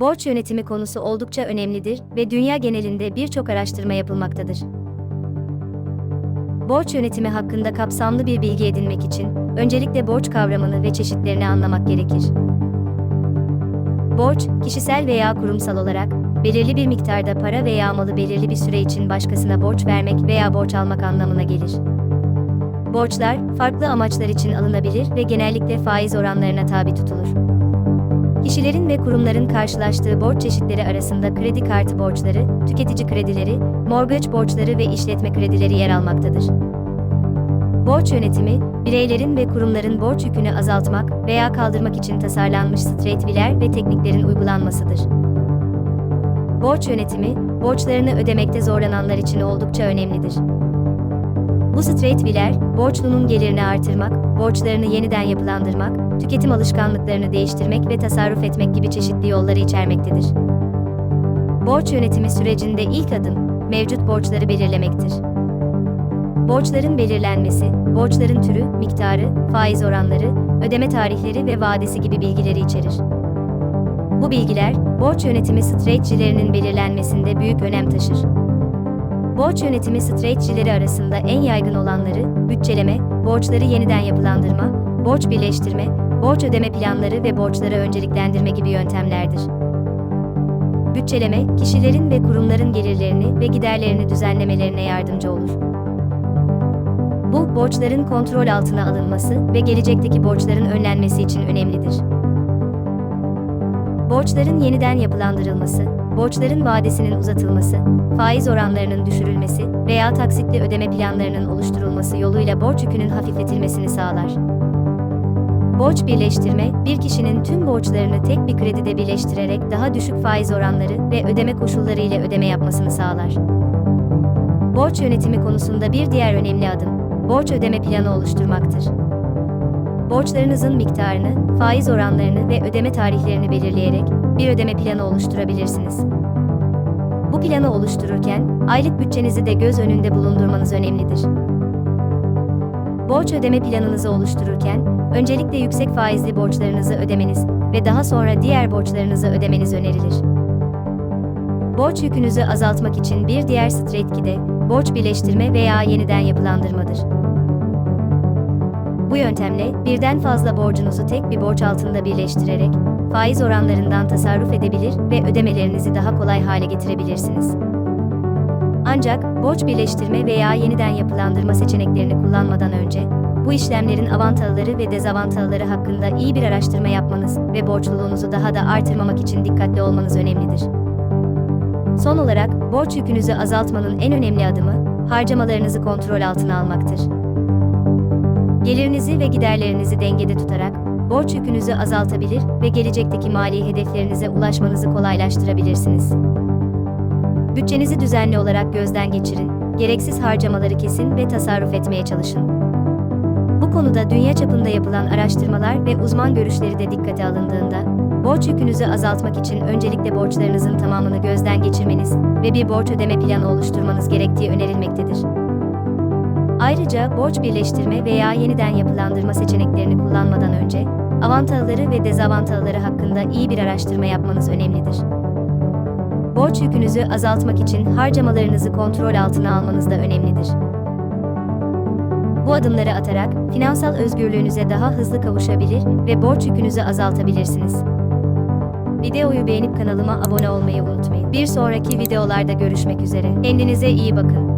borç yönetimi konusu oldukça önemlidir ve dünya genelinde birçok araştırma yapılmaktadır. Borç yönetimi hakkında kapsamlı bir bilgi edinmek için öncelikle borç kavramını ve çeşitlerini anlamak gerekir. Borç, kişisel veya kurumsal olarak belirli bir miktarda para veya malı belirli bir süre için başkasına borç vermek veya borç almak anlamına gelir. Borçlar, farklı amaçlar için alınabilir ve genellikle faiz oranlarına tabi tutulur. Kişilerin ve kurumların karşılaştığı borç çeşitleri arasında kredi kartı borçları, tüketici kredileri, mortgage borçları ve işletme kredileri yer almaktadır. Borç yönetimi, bireylerin ve kurumların borç yükünü azaltmak veya kaldırmak için tasarlanmış stratejiler ve tekniklerin uygulanmasıdır. Borç yönetimi, borçlarını ödemekte zorlananlar için oldukça önemlidir. Bu stratejiler, borçlunun gelirini artırmak, borçlarını yeniden yapılandırmak, tüketim alışkanlıklarını değiştirmek ve tasarruf etmek gibi çeşitli yolları içermektedir. Borç yönetimi sürecinde ilk adım, mevcut borçları belirlemektir. Borçların belirlenmesi, borçların türü, miktarı, faiz oranları, ödeme tarihleri ve vadesi gibi bilgileri içerir. Bu bilgiler, borç yönetimi stratejilerinin belirlenmesinde büyük önem taşır. Borç yönetimi stratejileri arasında en yaygın olanları, bütçeleme, borçları yeniden yapılandırma, borç birleştirme, borç ödeme planları ve borçları önceliklendirme gibi yöntemlerdir. Bütçeleme, kişilerin ve kurumların gelirlerini ve giderlerini düzenlemelerine yardımcı olur. Bu, borçların kontrol altına alınması ve gelecekteki borçların önlenmesi için önemlidir. Borçların yeniden yapılandırılması, borçların vadesinin uzatılması, faiz oranlarının düşürülmesi veya taksitli ödeme planlarının oluşturulması yoluyla borç yükünün hafifletilmesini sağlar. Borç birleştirme, bir kişinin tüm borçlarını tek bir kredide birleştirerek daha düşük faiz oranları ve ödeme koşulları ile ödeme yapmasını sağlar. Borç yönetimi konusunda bir diğer önemli adım, borç ödeme planı oluşturmaktır. Borçlarınızın miktarını, faiz oranlarını ve ödeme tarihlerini belirleyerek bir ödeme planı oluşturabilirsiniz. Bu planı oluştururken aylık bütçenizi de göz önünde bulundurmanız önemlidir. Borç ödeme planınızı oluştururken öncelikle yüksek faizli borçlarınızı ödemeniz ve daha sonra diğer borçlarınızı ödemeniz önerilir. Borç yükünüzü azaltmak için bir diğer strateji de borç birleştirme veya yeniden yapılandırmadır. Bu yöntemle birden fazla borcunuzu tek bir borç altında birleştirerek faiz oranlarından tasarruf edebilir ve ödemelerinizi daha kolay hale getirebilirsiniz. Ancak borç birleştirme veya yeniden yapılandırma seçeneklerini kullanmadan önce bu işlemlerin avantajları ve dezavantajları hakkında iyi bir araştırma yapmanız ve borçluluğunuzu daha da artırmamak için dikkatli olmanız önemlidir. Son olarak borç yükünüzü azaltmanın en önemli adımı harcamalarınızı kontrol altına almaktır. Gelirinizi ve giderlerinizi dengede tutarak borç yükünüzü azaltabilir ve gelecekteki mali hedeflerinize ulaşmanızı kolaylaştırabilirsiniz. Bütçenizi düzenli olarak gözden geçirin, gereksiz harcamaları kesin ve tasarruf etmeye çalışın. Bu konuda dünya çapında yapılan araştırmalar ve uzman görüşleri de dikkate alındığında, borç yükünüzü azaltmak için öncelikle borçlarınızın tamamını gözden geçirmeniz ve bir borç ödeme planı oluşturmanız gerektiği önerilmektedir. Ayrıca borç birleştirme veya yeniden yapılandırma seçeneklerini kullanmadan önce avantajları ve dezavantajları hakkında iyi bir araştırma yapmanız önemlidir. Borç yükünüzü azaltmak için harcamalarınızı kontrol altına almanız da önemlidir. Bu adımları atarak finansal özgürlüğünüze daha hızlı kavuşabilir ve borç yükünüzü azaltabilirsiniz. Videoyu beğenip kanalıma abone olmayı unutmayın. Bir sonraki videolarda görüşmek üzere. Kendinize iyi bakın.